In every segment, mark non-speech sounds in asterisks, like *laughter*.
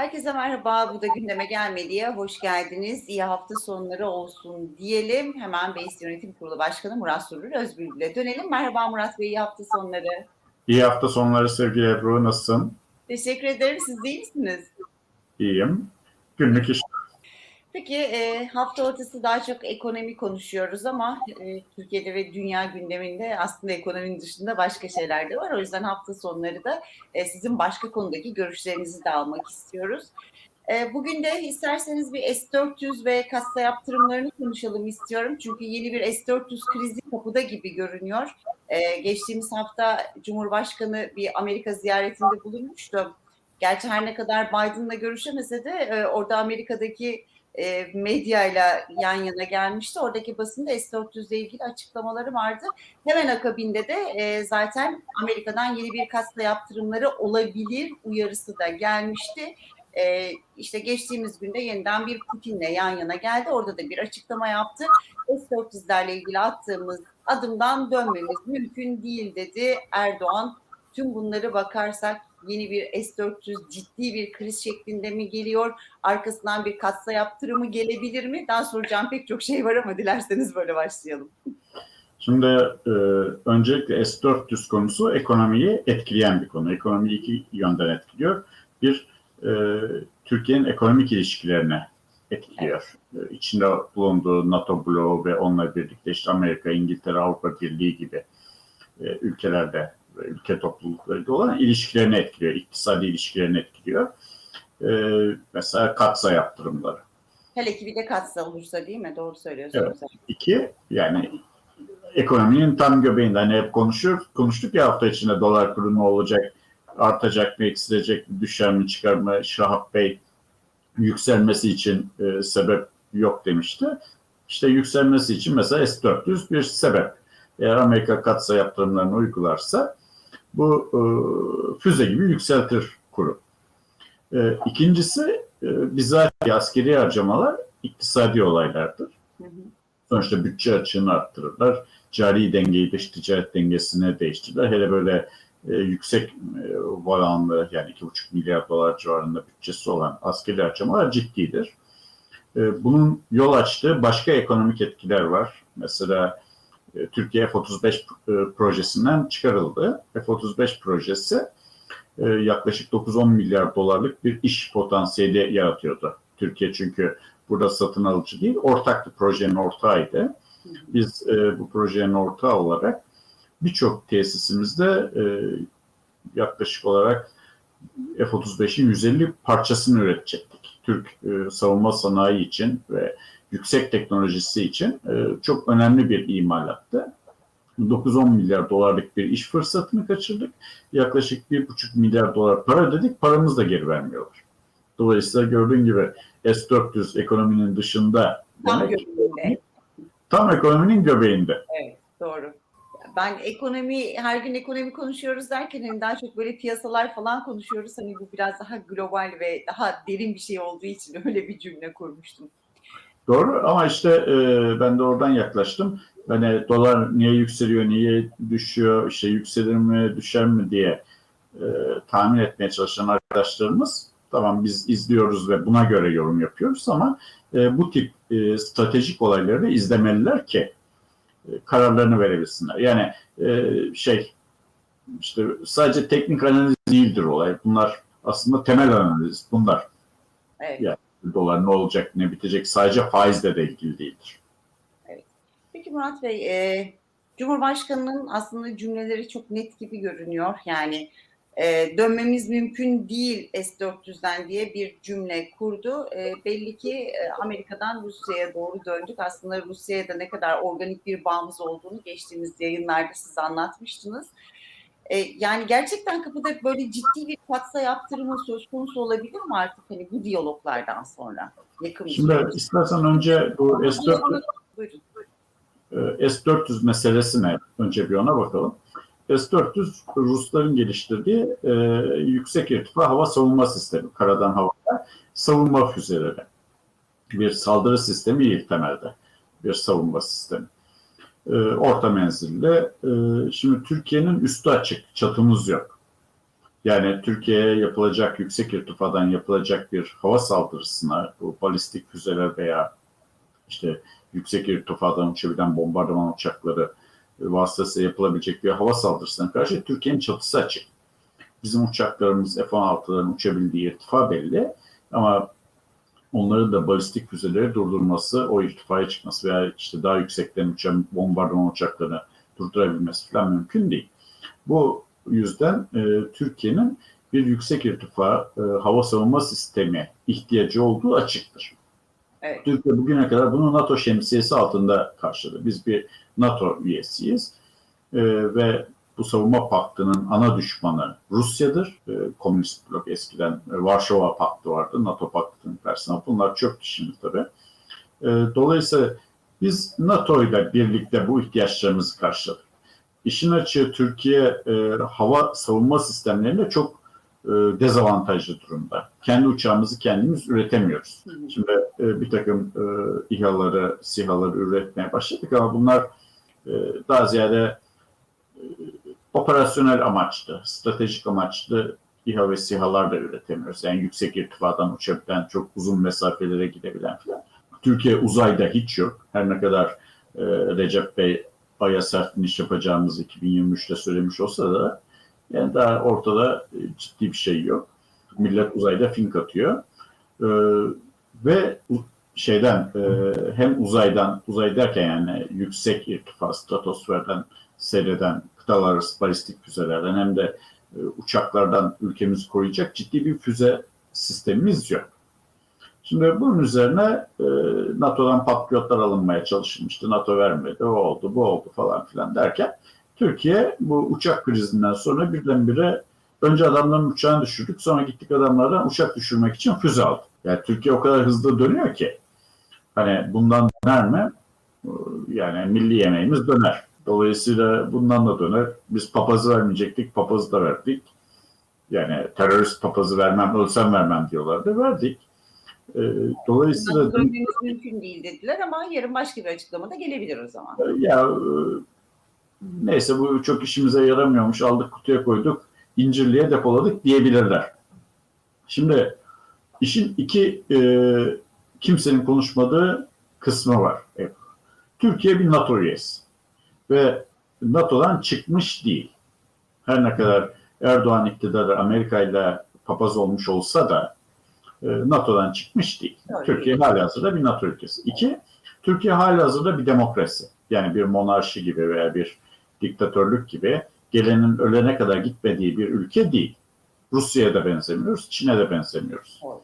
Herkese merhaba. Bu da gündeme gelmediye hoş geldiniz. İyi hafta sonları olsun diyelim. Hemen Beys Yönetim Kurulu Başkanı Murat Surur Özbülbül'e dönelim. Merhaba Murat Bey, iyi hafta sonları. İyi hafta sonları sevgili Ebru. Nasılsın? Teşekkür ederim. Siz de iyi misiniz? İyiyim. Günlük iş. Peki e, hafta ortası daha çok ekonomi konuşuyoruz ama e, Türkiye'de ve dünya gündeminde aslında ekonominin dışında başka şeyler de var. O yüzden hafta sonları da e, sizin başka konudaki görüşlerinizi de almak istiyoruz. E, bugün de isterseniz bir S-400 ve kasa yaptırımlarını konuşalım istiyorum. Çünkü yeni bir S-400 krizi kapıda gibi görünüyor. E, geçtiğimiz hafta Cumhurbaşkanı bir Amerika ziyaretinde bulunmuştu. Gerçi her ne kadar Biden'la görüşemese de e, orada Amerika'daki e, medyayla yan yana gelmişti. Oradaki basında S-400 ile ilgili açıklamaları vardı. Hemen akabinde de e, zaten Amerika'dan yeni bir kasa yaptırımları olabilir uyarısı da gelmişti. E, işte geçtiğimiz günde yeniden bir Putin'le yan yana geldi. Orada da bir açıklama yaptı. S-400'lerle ilgili attığımız adımdan dönmemiz mümkün değil dedi Erdoğan. Tüm bunları bakarsak yeni bir S-400 ciddi bir kriz şeklinde mi geliyor? Arkasından bir katsa yaptırımı gelebilir mi? Daha soracağım pek çok şey var ama dilerseniz böyle başlayalım. Şimdi e, öncelikle S-400 konusu ekonomiyi etkileyen bir konu. Ekonomiyi iki yönden etkiliyor. Bir, e, Türkiye'nin ekonomik ilişkilerine etkiliyor. Evet. E, içinde bulunduğu NATO bloğu ve onunla birlikte işte Amerika, İngiltere, Avrupa Birliği gibi e, ülkelerde ülke topluluklarıyla olan ilişkilerini etkiliyor, iktisadi ilişkilerini etkiliyor. Ee, mesela katsa yaptırımları. Hele ki bir de katsa olursa değil mi? Doğru söylüyorsunuz. Evet. İki, yani ekonominin tam göbeğinde hani hep konuşur, konuştuk ya hafta içinde dolar kuru ne olacak, artacak mı, eksilecek mi, düşer mi, çıkar mı? Şahap Bey yükselmesi için e, sebep yok demişti. İşte yükselmesi için mesela S-400 bir sebep. Eğer Amerika katsa yaptırımlarını uygularsa bu e, füze gibi yükseltir kuru. E, ikincisi e, bizatihi askeri harcamalar iktisadi olaylardır. Hı hı. Sonuçta bütçe açığını arttırırlar. Cari dengeyi dış ticaret dengesine değiştirirler. Hele böyle e, yüksek e, varanlı yani 2,5 milyar dolar civarında bütçesi olan askeri harcamalar ciddidir. E, bunun yol açtığı başka ekonomik etkiler var. Mesela Türkiye F-35 projesinden çıkarıldı. F-35 projesi yaklaşık 9-10 milyar dolarlık bir iş potansiyeli yaratıyordu. Türkiye çünkü burada satın alıcı değil, ortaktı, projenin ortağıydı. Biz bu projenin ortağı olarak birçok tesisimizde yaklaşık olarak F-35'in 150 parçasını üretecektik. Türk savunma sanayi için ve yüksek teknolojisi için çok önemli bir imalattı. 9-10 milyar dolarlık bir iş fırsatını kaçırdık. Yaklaşık 1,5 milyar dolar para dedik, paramızı da geri vermiyorlar. Dolayısıyla gördüğün gibi S-400 ekonominin dışında tam demek, göbeğinde. Tam ekonominin göbeğinde. Evet, doğru. Ben ekonomi, her gün ekonomi konuşuyoruz derken hani daha çok böyle piyasalar falan konuşuyoruz. Hani bu biraz daha global ve daha derin bir şey olduğu için *laughs* öyle bir cümle kurmuştum. Doğru ama işte e, ben de oradan yaklaştım. Hani dolar niye yükseliyor, niye düşüyor, işte yükselir mi, düşer mi diye e, tahmin etmeye çalışan arkadaşlarımız tamam biz izliyoruz ve buna göre yorum yapıyoruz ama e, bu tip e, stratejik olayları da izlemeliler ki e, kararlarını verebilsinler. Yani e, şey işte sadece teknik analiz değildir olay. Bunlar aslında temel analiz bunlar. Evet. Yani dolar ne olacak, ne bitecek sadece faizle de ilgili değildir. Evet. Peki Murat Bey, e, Cumhurbaşkanı'nın aslında cümleleri çok net gibi görünüyor. Yani e, dönmemiz mümkün değil S-400'den diye bir cümle kurdu. E, belli ki e, Amerika'dan Rusya'ya doğru döndük. Aslında Rusya'ya da ne kadar organik bir bağımız olduğunu geçtiğimiz yayınlarda siz anlatmıştınız. E, yani gerçekten kapıda böyle ciddi bir katsa yaptırımı söz konusu olabilir mi artık hani bu diyaloglardan sonra? Yakın Şimdi süreç. istersen önce bu S-400, Buyurun. e, S-400 meselesine önce bir ona bakalım. S-400 Rusların geliştirdiği e, yüksek irtifa hava savunma sistemi. Karadan havaya savunma füzeleri. Bir saldırı sistemi değil temelde. Bir savunma sistemi. E, orta menzilli. E, şimdi Türkiye'nin üstü açık, çatımız yok. Yani Türkiye'ye yapılacak yüksek irtifadan yapılacak bir hava saldırısına bu balistik füzeler veya işte yüksek irtifadan uçabilen bombardıman uçakları vasıtasıyla yapılabilecek bir hava saldırısına karşı Türkiye'nin çatısı açık. Bizim uçaklarımız F-16'ların uçabildiği irtifa belli ama onların da balistik füzeleri durdurması, o irtifaya çıkması veya işte daha yüksekten uçan bombardıman uçaklarını durdurabilmesi falan mümkün değil. Bu yüzden e, Türkiye'nin bir yüksek irtifa e, hava savunma sistemi ihtiyacı olduğu açıktır. Evet. Türkiye bugüne kadar bunu NATO şemsiyesi altında karşıladı. Biz bir NATO üyesiyiz E, ve bu savunma paktının ana düşmanı Rusya'dır. E, Komünist blok eskiden e, Varşova Paktı vardı. NATO paktının karşısına. Bunlar çöktü şimdi tabii. E, dolayısıyla biz NATO ile birlikte bu ihtiyaçlarımızı karşıladık. İşin açığı Türkiye e, hava savunma sistemlerinde çok e, dezavantajlı durumda. Kendi uçağımızı kendimiz üretemiyoruz. Şimdi e, bir takım e, İHA'ları, SİHA'ları üretmeye başladık ama bunlar e, daha ziyade e, operasyonel amaçlı, stratejik amaçlı İHA ve SİHA'lar da üretemiyoruz. Yani yüksek irtifadan uçabilen, çok uzun mesafelere gidebilen falan. Türkiye uzayda hiç yok. Her ne kadar e, Recep Bey Ay'a sert iniş yapacağımızı 2023'te söylemiş olsa da yani daha ortada e, ciddi bir şey yok. Millet uzayda fink atıyor. E, ve şeyden e, hem uzaydan uzay derken yani yüksek irtifa stratosferden seyreden kıtalar arası balistik füzelerden hem de e, uçaklardan ülkemizi koruyacak ciddi bir füze sistemimiz yok. Şimdi bunun üzerine e, NATO'dan patriotlar alınmaya çalışılmıştı. NATO vermedi, o oldu, bu oldu falan filan derken Türkiye bu uçak krizinden sonra birdenbire önce adamların uçağını düşürdük, sonra gittik adamlardan uçak düşürmek için füze aldık. Yani Türkiye o kadar hızlı dönüyor ki hani bundan döner mi? Yani milli yemeğimiz döner. Dolayısıyla bundan da döner. Biz papazı vermeyecektik, papazı da verdik. Yani terörist papazı vermem, ölsem vermem diyorlardı. Verdik. Ee, dolayısıyla dönmemiz mümkün değil dediler ama yarın başka bir açıklama da gelebilir o zaman. ya e, neyse bu çok işimize yaramıyormuş aldık kutuya koyduk incirliğe depoladık diyebilirler. Şimdi işin iki e, kimsenin konuşmadığı kısmı var. Türkiye bir NATO üyesi ve NATO'dan çıkmış değil. Her ne kadar Erdoğan iktidarı Amerika ile papaz olmuş olsa da e, NATO'dan çıkmış değil. Öyle Türkiye hali hazırda bir NATO ülkesi. İki, Türkiye hali hazırda bir demokrasi. Yani bir monarşi gibi veya bir diktatörlük gibi gelenin ölene kadar gitmediği bir ülke değil. Rusya'ya da benzemiyoruz, Çin'e de benzemiyoruz. Oldu.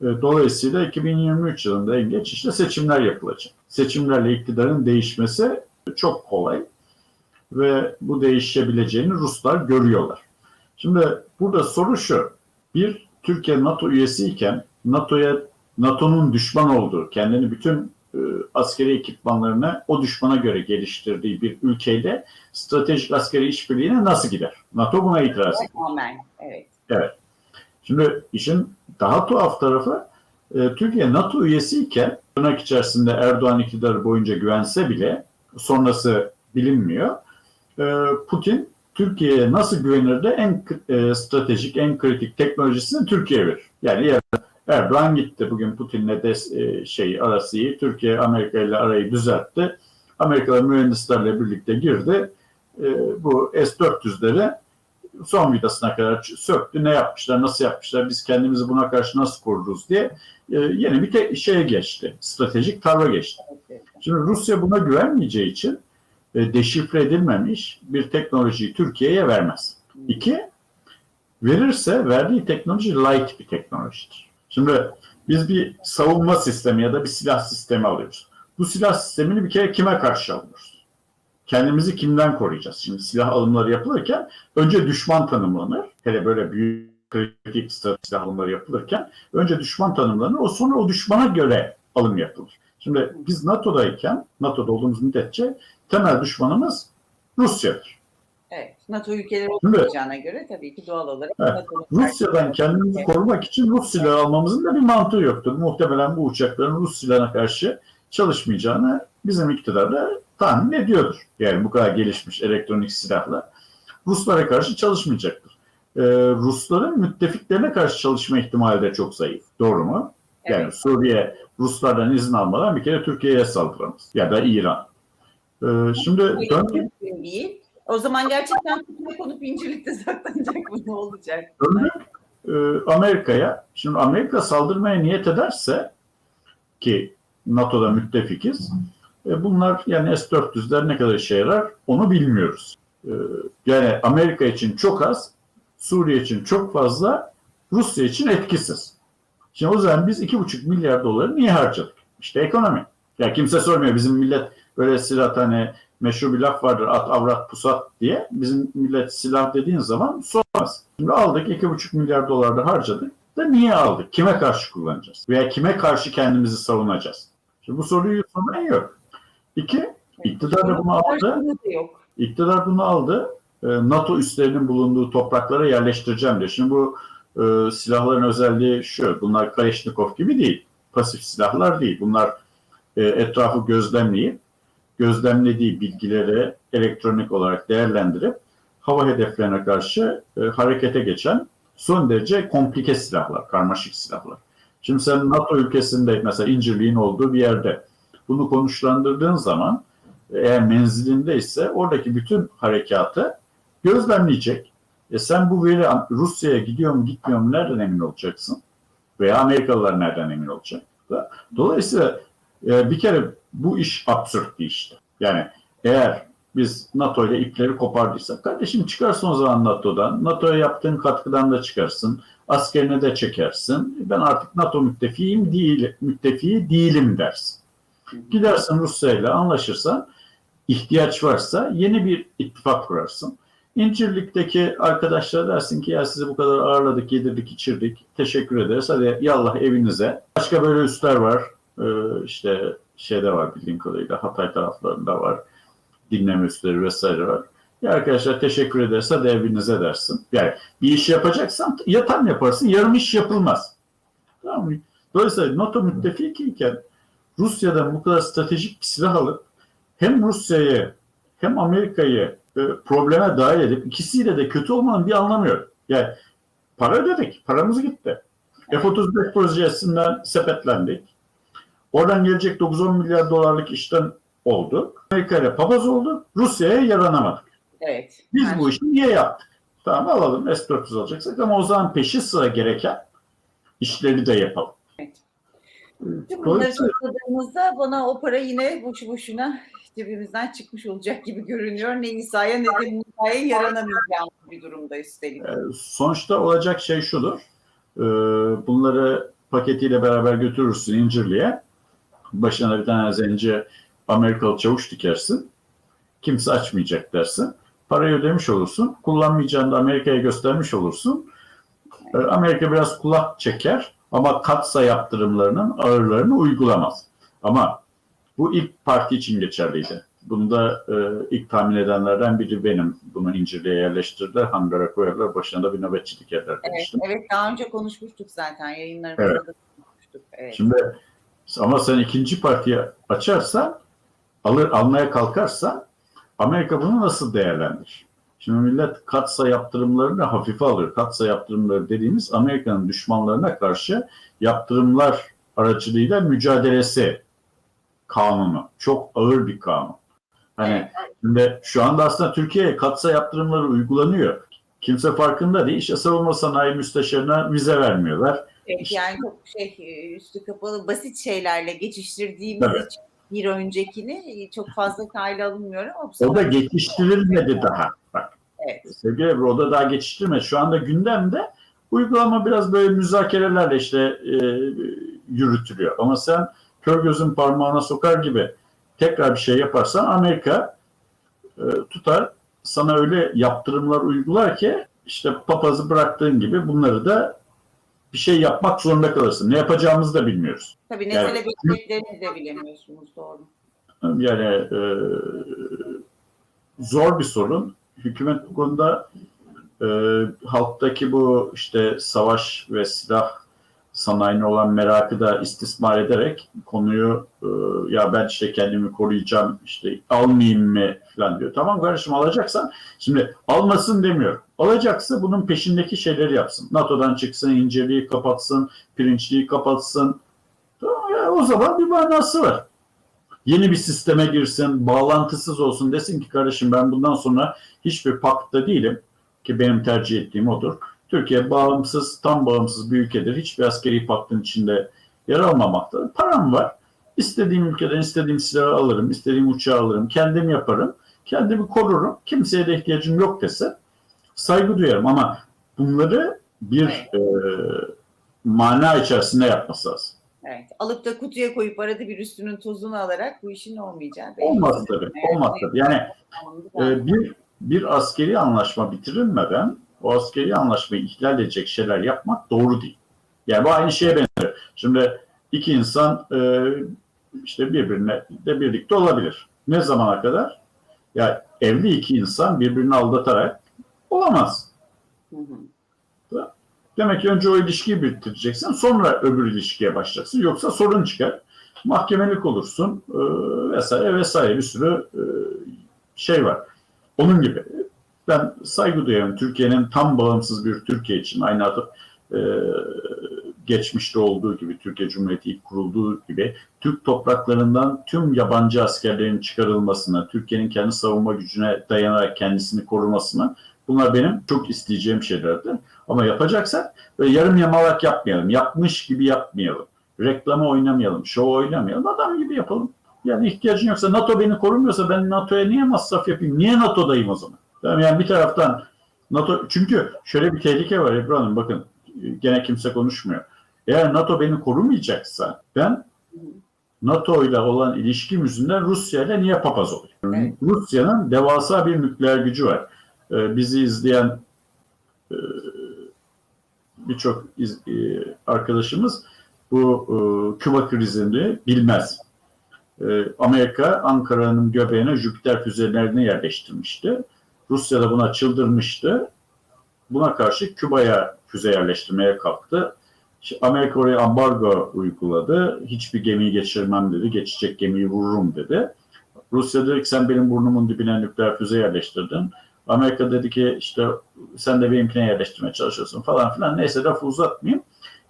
E, Dolayısıyla 2023 yılında en geç işte seçimler yapılacak. Seçimlerle iktidarın değişmesi çok kolay ve bu değişebileceğini Ruslar görüyorlar. Şimdi burada soru şu. Bir, Türkiye NATO üyesiyken NATO'ya NATO'nun düşman olduğu, kendini bütün e, askeri ekipmanlarını o düşmana göre geliştirdiği bir ülkeyle stratejik askeri işbirliğine nasıl gider? NATO buna itiraz ediyor. Tamamen. Evet. Şimdi işin daha tuhaf tarafı e, Türkiye NATO üyesiyken tırnak içerisinde Erdoğan iktidarı boyunca güvense bile sonrası bilinmiyor. E, Putin Türkiye'ye nasıl güvenir de en e, stratejik, en kritik teknolojisini Türkiye verir. Yani Erdoğan gitti bugün Putin'le de e, şey arası iyi. Türkiye Amerika ile arayı düzeltti. Amerikalı mühendislerle birlikte girdi. E, bu S-400'leri son vidasına kadar söktü. Ne yapmışlar, nasıl yapmışlar, biz kendimizi buna karşı nasıl koruruz diye yeni bir şeye geçti. Stratejik tavra geçti. evet. Şimdi Rusya buna güvenmeyeceği için e, deşifre edilmemiş bir teknolojiyi Türkiye'ye vermez. İki, verirse verdiği teknoloji light bir teknolojidir. Şimdi biz bir savunma sistemi ya da bir silah sistemi alıyoruz. Bu silah sistemini bir kere kime karşı alıyoruz? Kendimizi kimden koruyacağız? Şimdi silah alımları yapılırken önce düşman tanımlanır. Hele böyle büyük kritik silah alımları yapılırken önce düşman tanımlanır. O sonra o düşmana göre alım yapılır. Şimdi biz NATO'dayken, NATO'da olduğumuz müddetçe temel düşmanımız Rusya'dır. Evet. NATO ülkeleri Şimdi- olmayacağına göre tabii ki doğal olarak Evet. Rusya'dan kendimizi korumak için Rus silahı almamızın da bir mantığı yoktur. Muhtemelen bu uçakların Rus silahına karşı çalışmayacağını bizim iktidar da tahmin ediyordur. Yani bu kadar gelişmiş elektronik silahla Ruslara karşı çalışmayacaktır. e, Rusların müttefiklerine karşı çalışma ihtimali de çok zayıf. Doğru mu? Yani Evet. Suriye Ruslardan izin almadan bir kere Türkiye'ye saldıramaz. Ya da İran. Ee, şimdi Bu dön, mümkün değil. O zaman gerçekten kutuya konup incirlikte *laughs* saklanacak mı ne olacak? döndük e, Amerika'ya. Şimdi Amerika saldırmaya niyet ederse ki NATO'da müttefikiz. e, bunlar yani S-400'ler ne kadar işe yarar onu bilmiyoruz. E, yani Amerika için çok az, Suriye için çok fazla, Rusya için etkisiz. Şimdi o zaman biz 2,5 milyar doları niye harcadık? İşte ekonomi. Ya kimse sormuyor bizim millet böyle silah hani meşhur bir laf vardır at avrat pusat diye. Bizim millet silah dediğin zaman sormaz. Şimdi aldık 2,5 milyar dolar da harcadık. Da niye aldık? Kime karşı kullanacağız? Veya kime karşı kendimizi savunacağız? Şimdi bu soruyu sorman yok. İki, iktidar da bunu aldı. İktidar bunu aldı. E, NATO üslerinin bulunduğu topraklara yerleştireceğim diyor. Şimdi bu e, silahların özelliği şu. Bunlar Kalashnikov gibi değil. Pasif silahlar değil. Bunlar e, etrafı gözlemleyip gözlemlediği bilgileri elektronik olarak değerlendirip hava hedeflerine karşı e, harekete geçen son derece komplike silahlar, karmaşık silahlar. Şimdi sen NATO ülkesinde mesela incirliğin olduğu bir yerde bunu konuşlandırdığın zaman eğer menzilinde ise oradaki bütün harekatı gözlemleyecek. E sen bu veri Rusya'ya gidiyor mu gitmiyor mu nereden emin olacaksın? Veya Amerikalılar nereden emin olacak? Dolayısıyla e, bir kere bu iş absürt bir işti. Yani eğer biz NATO ile ipleri kopardıysak kardeşim çıkarsın o zaman NATO'dan. NATO'ya yaptığın katkıdan da çıkarsın. Askerine de çekersin. Ben artık NATO müttefiğim değil, müttefiği değilim dersin. Gidersin Rusya ile anlaşırsan ihtiyaç varsa yeni bir ittifak kurarsın. İncirlik'teki arkadaşlar dersin ki ya sizi bu kadar ağırladık, yedirdik, içirdik. Teşekkür ederiz. Hadi yallah evinize. Başka böyle üsler var. Ee, işte şeyde var bildiğim kadarıyla Hatay taraflarında var. Dinleme üsleri vesaire var. Ya arkadaşlar teşekkür ederiz. Hadi evinize dersin. Yani bir iş yapacaksan ya tam yaparsın yarım iş yapılmaz. Tamam mı? Dolayısıyla NATO müttefikiyken Rusya'dan bu kadar stratejik bir silah alıp hem Rusya'yı hem Amerika'yı e, probleme dahil edip ikisiyle de kötü olmanın bir anlamı yok. Yani para ödedik, paramız gitti. F-35 projesinden sepetlendik. Oradan gelecek 9-10 milyar dolarlık işten oldu. Amerika ile papaz oldu. Rusya'ya yaranamadık. Evet. Biz bu işi niye yaptık? Tamam alalım S-400 alacaksak ama o zaman peşi sıra gereken işleri de yapalım. Tüm bunları topladığımızda bana o para yine boşu boşuna cebimizden çıkmış olacak gibi görünüyor. Ne İsa'ya ne de Musa'ya yaranamayacağımız bir durumda üstelik. e, sonuçta olacak şey şudur. E, Bunları paketiyle beraber götürürsün İncirli'ye. Başına bir tane zenci Amerikalı çavuş dikersin. Kimse açmayacak dersin. Parayı ödemiş olursun. Kullanmayacağını da Amerika'ya göstermiş olursun. E, Amerika biraz kulak çeker ama katsa yaptırımlarının ağırlarını uygulamaz. Ama bu ilk parti için geçerliydi. Bunu da e, ilk tahmin edenlerden biri benim. Bunu İncirli'ye yerleştirdiler, hangara koyarlar, başına da bir nöbetçi dikerler Evet, demiştim. evet daha önce konuşmuştuk zaten yayınlarımızda Evet. da konuşmuştuk. Evet. Şimdi ama sen ikinci partiyi açarsan, alır almaya kalkarsan Amerika bunu nasıl değerlendirir? Şimdi millet katsa yaptırımlarını hafife alıyor. Katsa yaptırımları dediğimiz Amerika'nın düşmanlarına karşı yaptırımlar aracılığıyla mücadelesi kanunu. Çok ağır bir kanun. Hani şimdi şu anda aslında Türkiye'ye katsa yaptırımları uygulanıyor. Kimse farkında değil. İşte savunma sanayi müsteşarına vize vermiyorlar. Evet, İşte- yani çok şey üstü kapalı basit şeylerle geçiştirdiğimiz Evet. için bir öncekini çok fazla kayda alınmıyor ama O da geçiştirilmedi daha. Bak Evet. sevgili Ebru o da daha geçiştirmedi. Şu anda gündemde uygulama biraz böyle müzakerelerle işte e, yürütülüyor. Ama sen kör gözün parmağına sokar gibi tekrar bir şey yaparsan Amerika e, tutar sana öyle yaptırımlar uygular ki işte papazı bıraktığın gibi bunları da bir şey yapmak zorunda kalırsın. Ne yapacağımızı da bilmiyoruz. Tabii ne Yani- edeceklerini de bilemiyorsunuz doğru. Yani e, zor bir sorun. Hükümet bu konuda e, halktaki bu işte savaş ve silah sanayine olan merakı da istismar ederek konuyu e, ya ben işte kendimi koruyacağım işte almayayım mı falan diyor. Tamam kardeşim alacaksan şimdi almasın demiyor. Alacaksa bunun peşindeki şeyleri yapsın. NATO'dan çıksın, inceliği kapatsın, pirinçliği kapatsın. Tamam ya, o zaman bir manası var. Yeni bir sisteme girsin, bağlantısız olsun desin ki kardeşim ben bundan sonra hiçbir paktta değilim ki benim tercih ettiğim odur. Türkiye bağımsız, tam bağımsız bir ülkedir. Hiçbir askeri paktın içinde yer almamaktadır. Param var. İstediğim ülkeden istediğim silahı alırım, istediğim uçağı alırım, kendim yaparım, kendimi korurum. Kimseye de ihtiyacım yok dese saygı duyarım ama bunları bir e, mana içerisinde yapması lazım. Evet. Alıp da kutuya koyup arada bir üstünün tozunu alarak bu işin olmayacağı. Olmaz tabii, olmaz tabii. Yani e, bir bir askeri anlaşma bitirilmeden o askeri anlaşmayı ihlal edecek şeyler yapmak doğru değil. Yani bu aynı şeye benzer. Şimdi iki insan e, işte birbirine de birlikte olabilir. Ne zamana kadar? Ya evli iki insan birbirini aldatarak olamaz. Hı hı. Demek ki önce o ilişkiyi bitireceksin, sonra öbür ilişkiye başlayacaksın. Yoksa sorun çıkar. Mahkemelik olursun e, vesaire vesaire bir sürü e, şey var. Onun gibi. Ben saygı duyuyorum Türkiye'nin tam bağımsız bir Türkiye için aynı adı e, geçmişte olduğu gibi Türkiye Cumhuriyeti ilk kurulduğu gibi Türk topraklarından tüm yabancı askerlerin çıkarılmasına, Türkiye'nin kendi savunma gücüne dayanarak kendisini korumasına bunlar benim çok isteyeceğim şeylerdi. Ama yapacaksak böyle yarım yamalak yapmayalım. Yapmış gibi yapmayalım. Reklama oynamayalım. Şov oynamayalım. Adam gibi yapalım. Yani ihtiyacın yoksa NATO beni korumuyorsa ben NATO'ya niye masraf yapayım? Niye NATO'dayım o zaman? Tamam yani bir taraftan NATO çünkü şöyle bir tehlike var Ebru Hanım bakın gene kimse konuşmuyor. Eğer NATO beni korumayacaksa ben NATO ile olan ilişkim yüzünden Rusya ile niye papaz olayım? Evet. Rusya'nın devasa bir nükleer gücü var. Ee, bizi izleyen e, birçok e, arkadaşımız bu e, Küba krizini bilmez. Amerika Ankara'nın göbeğine Jüpiter füzelerini yerleştirmişti. Rusya da buna çıldırmıştı. Buna karşı Küba'ya füze yerleştirmeye kalktı. Amerika oraya ambargo uyguladı. Hiçbir gemiyi geçirmem dedi. Geçecek gemiyi vururum dedi. Rusya dedi ki sen benim burnumun dibine nükleer füze yerleştirdin. Amerika dedi ki işte sen de benimkine yerleştirmeye çalışıyorsun falan filan. Neyse lafı uzatmayayım.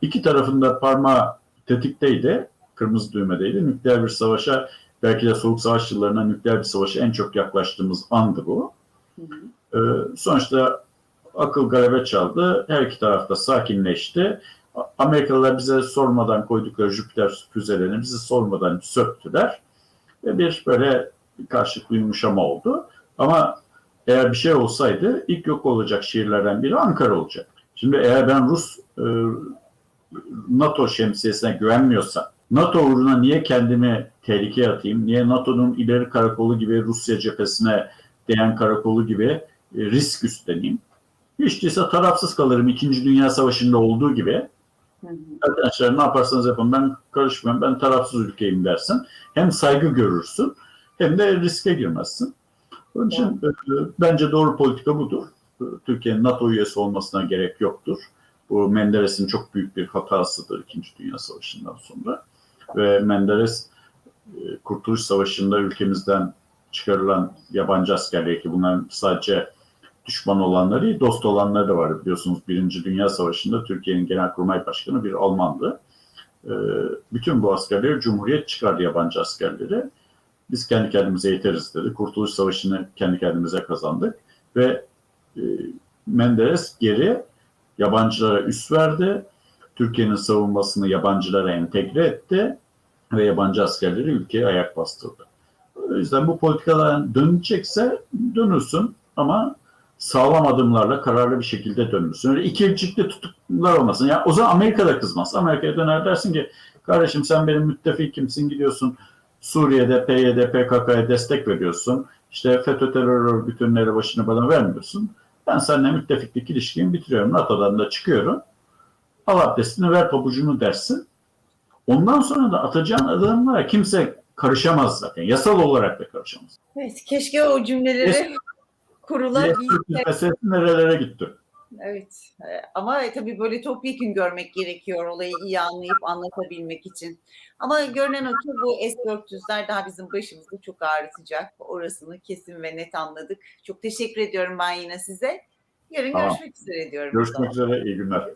İki tarafında parmağı tetikteydi. Kırmızı düğmedeydi. Nükleer bir savaşa belki de soğuk savaş yıllarına nükleer bir savaşa en çok yaklaştığımız andı bu. Hı hı. Ee, sonuçta akıl galebe çaldı. Her iki tarafta sakinleşti. Amerikalılar bize sormadan koydukları Jüpiter füzelerini bizi sormadan söktüler. Ve bir böyle karşılıklı yumuşama oldu. Ama eğer bir şey olsaydı ilk yok olacak şehirlerden biri Ankara olacak. Şimdi eğer ben Rus e, NATO şemsiyesine güvenmiyorsam NATO uğruna niye kendimi tehlikeye atayım? Niye NATO'nun ileri karakolu gibi Rusya cephesine değen karakolu gibi e, risk üstleneyim? Hiç değilse tarafsız kalırım. İkinci Dünya Savaşı'nda olduğu gibi. Hı hı. Arkadaşlar ne yaparsanız yapın ben karışmıyorum. Ben tarafsız ülkeyim dersin. Hem saygı görürsün hem de riske girmezsin. Onun için e, bence doğru politika budur. E, Türkiye'nin NATO üyesi olmasına gerek yoktur. Bu Menderes'in çok büyük bir hatasıdır İkinci Dünya Savaşı'ndan sonra. Ve Menderes e, Kurtuluş Savaşı'nda ülkemizden çıkarılan yabancı askerleri ki bunların sadece düşman olanları değil, dost olanları da var biliyorsunuz. Birinci Dünya Savaşı'nda Türkiye'nin Genelkurmay Başkanı bir Almandı. Bütün bu askerleri Cumhuriyet çıkardı yabancı askerleri. Biz kendi kendimize yeteriz dedi. Kurtuluş Savaşı'nı kendi kendimize kazandık. Ve e, Menderes geri yabancılara üs verdi. Türkiye'nin savunmasını yabancılara entegre etti ve yabancı askerleri ülkeye ayak bastırdı. O yüzden bu politikadan dönecekse dönülsün ama sağlam adımlarla kararlı bir şekilde dönülsün. Öyle ikircikli tutuklar olmasın. Yani o zaman Amerika da kızmaz. Amerika'ya döner dersin ki kardeşim sen benim müttefikimsin gidiyorsun Suriye'de PYD, PKK'ya destek veriyorsun. İşte FETÖ terör örgütünleri başını bana vermiyorsun. Ben seninle müttefiklik ilişkimi bitiriyorum. NATO'dan da çıkıyorum. Al abdestini ver pabucunu dersin. Ondan sonra da atacağın adımlara kimse karışamaz zaten. Yasal olarak da karışamaz. Evet, keşke o cümleleri kurulabilse. Meselesi nerelere gitti? Evet ama tabii böyle topyekun görmek gerekiyor olayı iyi anlayıp anlatabilmek için. Ama görünen o ki bu S-400'ler daha bizim başımızı çok ağrıtacak. Orasını kesin ve net anladık. Çok teşekkür ediyorum ben yine size. Yarın Tamam. görüşmek üzere diyorum. Görüşmek üzere, iyi günler.